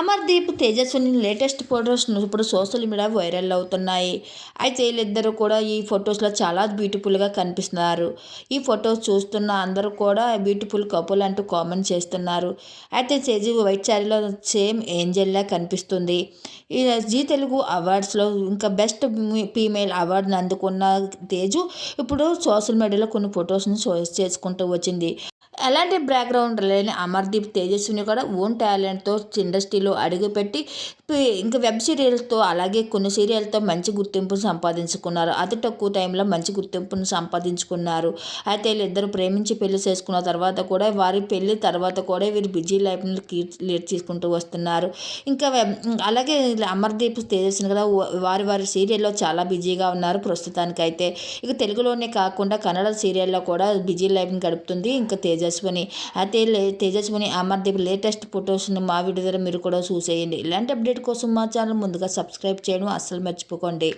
Amardeep Tejaswini latest photos ఇప్పుడు social media viral అవుతున్నాయి. అయితే వీళ్ళిద్దరూ కూడా ఈ ఫొటోస్లో చాలా బ్యూటిఫుల్గా కనిపిస్తున్నారు. ఈ ఫొటోస్ చూస్తున్న అందరూ కూడా బ్యూటిఫుల్ కపుల్ అంటూ కామెంట్ చేస్తున్నారు. అయితే తేజు వైట్ శారీలో సేమ్ ఏంజల్లా కనిపిస్తుంది. ఈ జీ తెలుగు అవార్డ్స్లో ఇంకా బెస్ట్ ఫీమేల్ అవార్డుని అందుకున్న తేజు ఇప్పుడు సోషల్ మీడియాలో కొన్ని ఫొటోస్ని షోస్ చేసుకుంటూ వచ్చింది. ఎలాంటి బ్యాక్గ్రౌండ్ లేని అమర్దీప్ తేజస్విని కూడా ఓన్ టాలెంట్తో ఇండస్ట్రీలో అడుగుపెట్టి ఇంకా వెబ్ సీరియల్స్తో అలాగే కొన్ని సీరియల్తో మంచి గుర్తింపును సంపాదించుకున్నారు. అతి తక్కువ టైంలో మంచి గుర్తింపును సంపాదించుకున్నారు. అయితే వీళ్ళిద్దరు ప్రేమించి పెళ్ళి చేసుకున్న తర్వాత కూడా వారి పెళ్ళి తర్వాత కూడా వీరు బిజీ లైఫ్ని లీడ్ చేసుకుంటూ వస్తున్నారు. ఇంకా అలాగే అమర్దీప్ తేజస్విని కూడా వారి వారి సీరియల్లో చాలా బిజీగా ఉన్నారు ప్రస్తుతానికైతే. ఇక తెలుగులోనే కాకుండా కన్నడ సీరియల్లో కూడా బిజీ లైఫ్ని గడుపుతుంది. ఇంకా తేజస్విని. అయితే తేజస్విని అమర్దీప్ లేటెస్ట్ ఫొటోస్ని మా వీడియో మీరు కూడా చూసేయండి. ఇలాంటి అప్డేట్ కోసం మా ఛానల్ ముందుగా సబ్స్క్రైబ్ చేయడం అస్సలు మర్చిపోకండి.